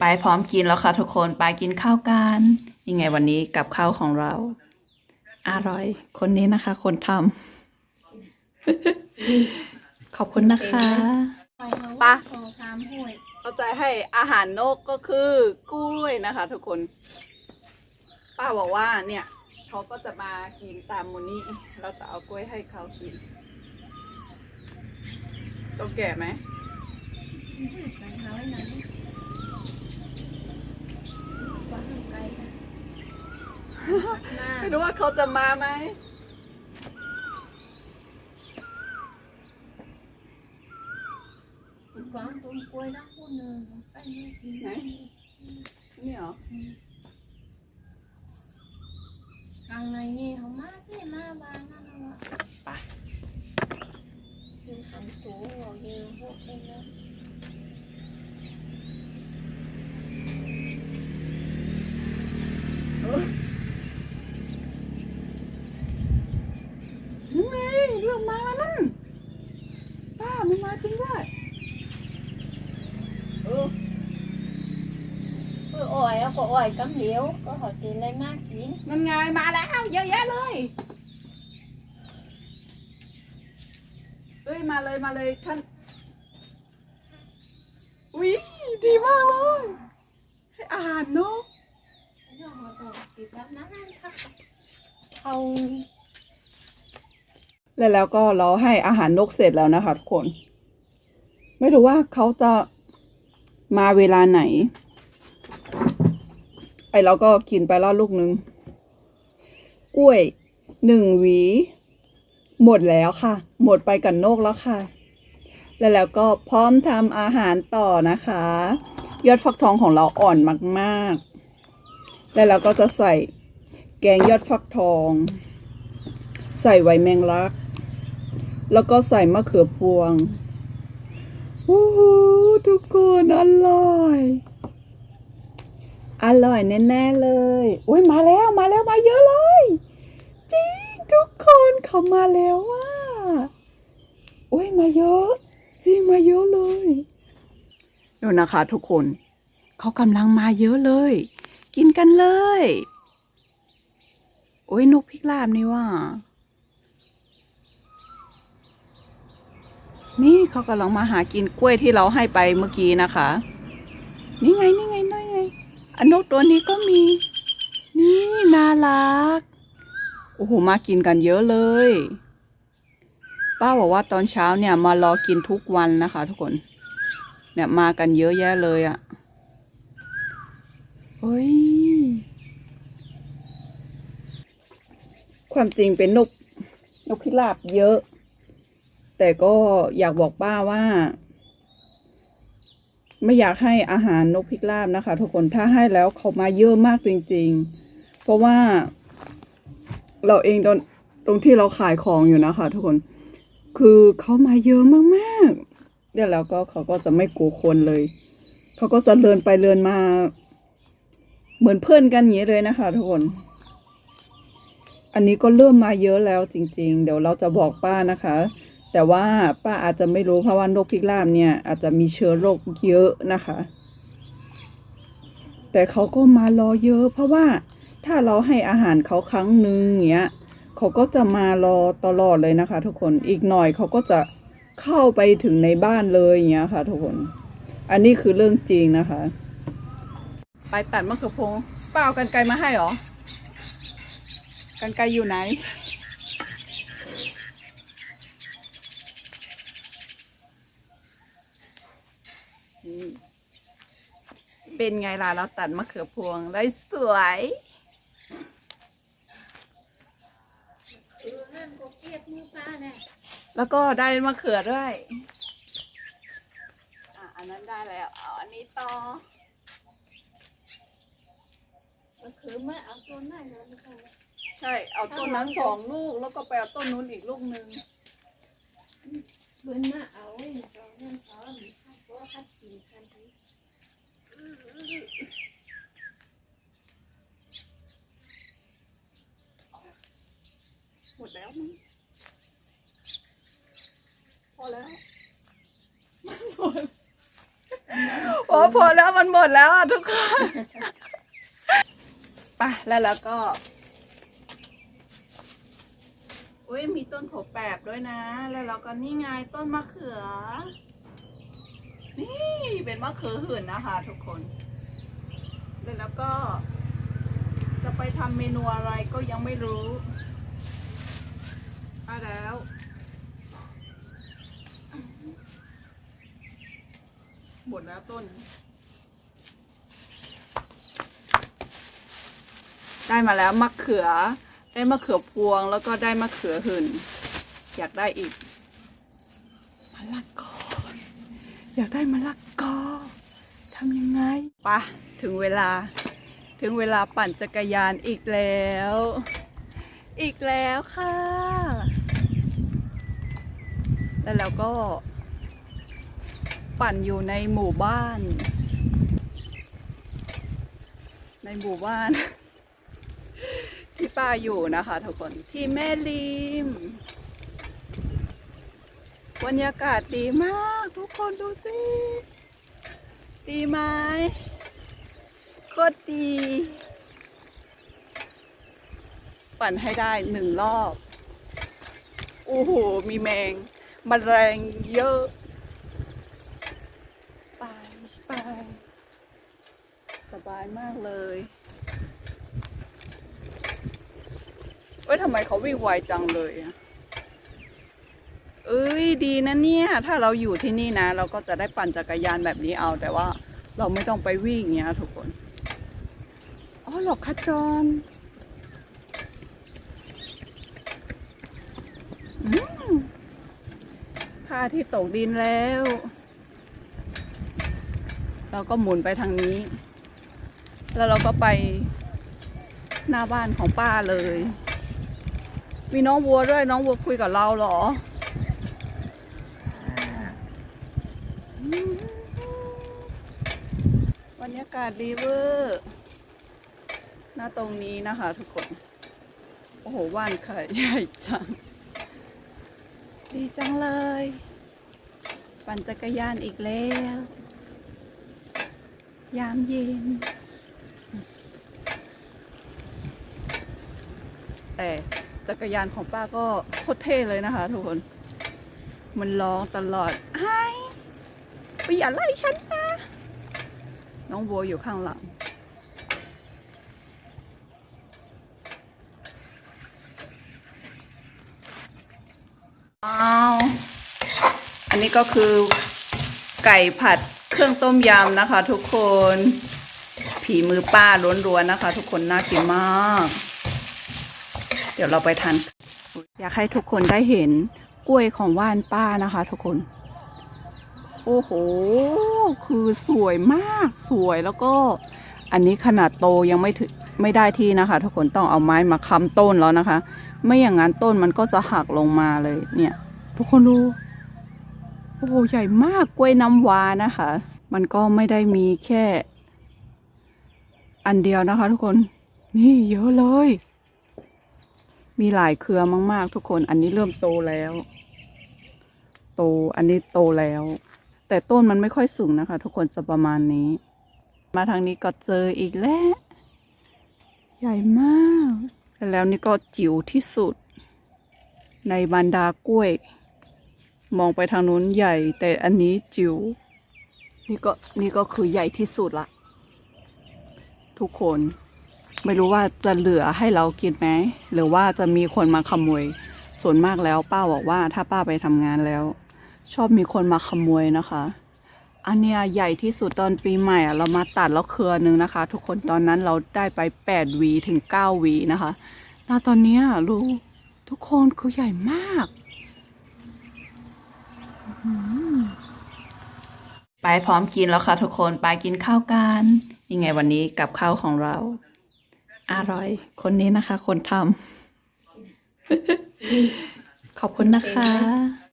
ไปพร้อมกินแล้วค่ะทุกคนไปกินข้าวกันยังไงวันนี้กับข้าวของเรา อร่อย คนนี้นะคะ คนทำขอบคุณนะคะปะเข้าใจให้อาหารนกก็คือกล้วยนะคะ ทุกคน ป้าบอกว่าเนี่ยเขาก็จะมากินตามมูนี่เราจะเอากล้วยให้เขากินต้องแก่ไหม ไม่รู้ว่าเขาจะมาไหม quán tôm quay đó cô nờ tay nó gì Này. นี่เหรอ càng ngày nghe không má thế má ba nó nó Ba. nhưng thành cổ rồi như hộ em đó นี่ไงเรื่องมานั่นป้ามันมาจริงด้วยเออ ôi ôi có ôi cấm điếu có hỏi tiền lấy mát kín มันไงมาแล้วเยอะแยะเลยเอ้ยมาเลยมาเลยท่านอุ้ยดีมากเลยให้อาหารนก rồi họ tổ kịp lắm má ăn khắp không แล้วแล้วก็เราให้อาหารนกเสร็จแล้วนะคะทุกคน ไม่รู้ว่าเขาจะมาเวลาไหนไอ เราก็กินไปแล้วลูกหนึ่งกล้วยหนึ่งหวี หมดแล้วค่ะ หมดไปกับนกแล้วค่ะ แล้วแล้วก็พร้อมทำอาหารต่อนะคะ ยอดฟักทองของเราอ่อนมากๆ แล้วเราก็จะใส่แกงยอดฟักทอง ใส่ไวแมงลัก แล้วก็ใส่มะเขือพวง โอ้โหทุกคนอร่อย อร่อยแน่ๆเลย อุ้ยมาแล้วมาแล้วมาเยอะเลย จริงทุกคนเขามาแล้วว่า อุ้ยมาเยอะ จริงมาเยอะเลยดูนะคะทุกคน เขากำลังมาเยอะเลย กินกันเลยโอ้ยนกพิราบนี่ว่า นี่เขากำลังมาหากินกล้วยที่เราให้ไปเมื่อกี้นะคะ นี่ไงนี่ไงนี่ไงอั นนกตัวนี้ก็มี นี่น่ารัก โอ้โห มากินกันเยอะเลย ป้าบอกว่าตอนเช้าเนี่ยมารอกินทุกวันนะคะทุกคน เนี่ยมากันเยอะแยะเลยอะ่ะเฮ้ย ความจริงเป็นนกนกพิราบเยอะ แต่ก็อยากบอกป้าว่า ไม่อยากให้อาหารนกพิราบนะคะ ทุกคนถ้าให้แล้วเขามาเยอะมากจริง ๆ เพราะว่า เราเองตอนตรงที่เราขายของอยู่นะคะ ทุกคนคือเขามาเยอะมากๆเดี๋ยวแล้วก็เขาก็จะไม่กลัวคนเลย เขาก็จะเดินไปเดินมา เหมือนเพื่อนกันอย่างนี้เลยนะคะ ทุกคน อันนี้ก็เริ่มมาเยอะแล้วจริง ๆ เดี๋ยวเราจะบอกป้านะคะ แต่ว่าป้าอาจจะไม่รู้เพราะว่านกพิราบเนี่ย อาจจะมีเชื้อโรคเยอะนะคะ แต่เขาก็มารอเยอะ เพราะว่าถ้าเราให้อาหารเขาครั้งหนึ่งเงี้ยเขาก็จะมารอตลอดเลยนะคะ ทุกคนอีกหน่อยเขาก็จะเข้าไปถึงในบ้านเลยอย่างเงี้ยค่ะ ทุกคน อันนี้คือเรื่องจริงนะคะ ไปตัดมะเขือพวงป้าเอากันไกลมาให้เหรอกันไกลอยู่ไหน เป็นไงล่ะเราตัดมะเขือพวงได้สวย ừ nên có kiếp như ba này แล้วก็ได้มะเขือด้วยอะอันนั้นได้แล้วเอาอันนี้ต่อ nó cứ mới ở con này rồi nó không ใช่ เอาต้นนั้นสองลูก แล้วก็ไปเอาต้นนู้นอีกลูกหนึ่ง bên nó ở ấy rồi nên ở mình không có khách gì thân thấy หมดแล้วมั้งพอแล้วพอพอแล้วมันหมดแล้วอะทุกคนไปแล้วแล้วก็อุ้ยมีต้นโถแปบด้วยนะ แล้วเราก็นี่ไงต้นมะเขือ นี่เป็นมะเขือหื่นนะคะทุกคนแล้วแล้วก็ จะไปทำเมนูอะไรก็ยังไม่รู้อะแล้วหมดแล้วต้น ได้มาแล้วมะเขือ ได้มะเขือพวงแล้วก็ได้มะเขือหื่น อยากได้อีกมะละกอ อยากได้มะละกอทำยังไงปะถึงเวลา ถึงเวลาปั่นจักรยานอีกแล้ว อีกแล้วค่ะ แล้วเราก็ ปั่นอยู่ในหมู่บ้าน ในหมู่บ้าน ที่ป้าอยู่นะคะทุกคนที่แม่ริม บรรยากาศดีมากทุกคนดูสิ ดีไหมโคตรดี ปั่นให้ได้หนึ่งรอบโอ้โหมีแมงมันแมลงเยอะ ไปไปสบายมากเลยเอ้ยทำไมเขาวิ่งไวจังเลยอะ เอ้ยดีนะเนี่ย ถ้าเราอยู่ที่นี่นะ เราก็จะได้ปั่นจักรยานแบบนี้เอาแต่ว่าเราไม่ต้องไปวิ่งเงี้ยทุกคน อ๋อหรอกคะจอนพระอาที่ตกดินแล้ว เราก็หมุนไปทางนี้ แล้วเราก็ไปหน้าบ้านของป้าเลย มีน้องวัวด้วยน้องวัวคุยกับเราเหรอ บรร ยากาศดีเวอร์หน้าตรงนี้นะคะทุกคน โอ้โหว่านไข่ใหญ่จัง ดีจังเลย ปั่นจักรยานอีกแล้ว ยามเย็น แต่จักรยานของป้าก็โคตรเท่เลยนะคะทุกคน มันร้องตลอดไอ้ไปอย่าไล่ฉันนะ น้องวัวอยู่ข้างหลังอ้าว อันนี้ก็คือไก่ผัดเครื่องต้มยำนะคะ ทุกคน ผีมือป้าล้วนๆนะคะ ทุกคนน่ากินมาก เดี๋ยวเราไปทาน อยากให้ทุกคนได้เห็นกล้วยของว่านป้านะคะ ทุกคน โอ้โห คือสวยมากสวยแล้วก็อันนี้ขนาดโตยังไม่ถึงไม่ได้ที่นะคะทุกคนต้องเอาไม้มาค้ำต้นแล้วนะคะ ไม่อย่างนั้นต้นมันก็จะหักลงมาเลยเนี่ย ทุกคนดูโอ้โหใหญ่มากกล้วยน้ำว้านะคะ มันก็ไม่ได้มีแค่ อันเดียวนะคะ ทุกคน นี่เยอะเลย มีหลายเครือมาก ๆ ทุกคน อันนี้เริ่มโตแล้ว โตอันนี้โตแล้ว แต่ต้นมันไม่ค่อยสูงนะคะ ทุกคนจะประมาณนี้ มาทางนี้ก็เจออีกแล้ว ใหญ่มาก แล้วนี่ก็จิ๋วที่สุด ในบรรดากล้วย มองไปทางนู้นใหญ่ แต่อันนี้จิ๋วนี่ก็นี่ก็คือใหญ่ที่สุดละทุกคนไม่รู้ว่าจะเหลือให้เรากินไหมหรือว่าจะมีคนมาขโมยส่วนมากแล้วป้าบอกว่าถ้าป้าไปทำงานแล้ว ชอบมีคนมาขโมยนะคะ อันเนี้ยใหญ่ที่สุดตอนปีใหม่อะเรามาตัดแล้วเครือหนึ่งนะคะ ทุกคนตอนนั้นเราได้ไปแปดวีถึงเก้าวีนะคะแล้ตอนนี้รู้ทุกคนคือใหญ่มากไปพร้อมกินแล้วค่ะทุกคนไปกินข้าวกันยังไงวันนี้กับข้าวของเรา อร่อย คนนี้นะคะ คนทำขอบคุณนะคะ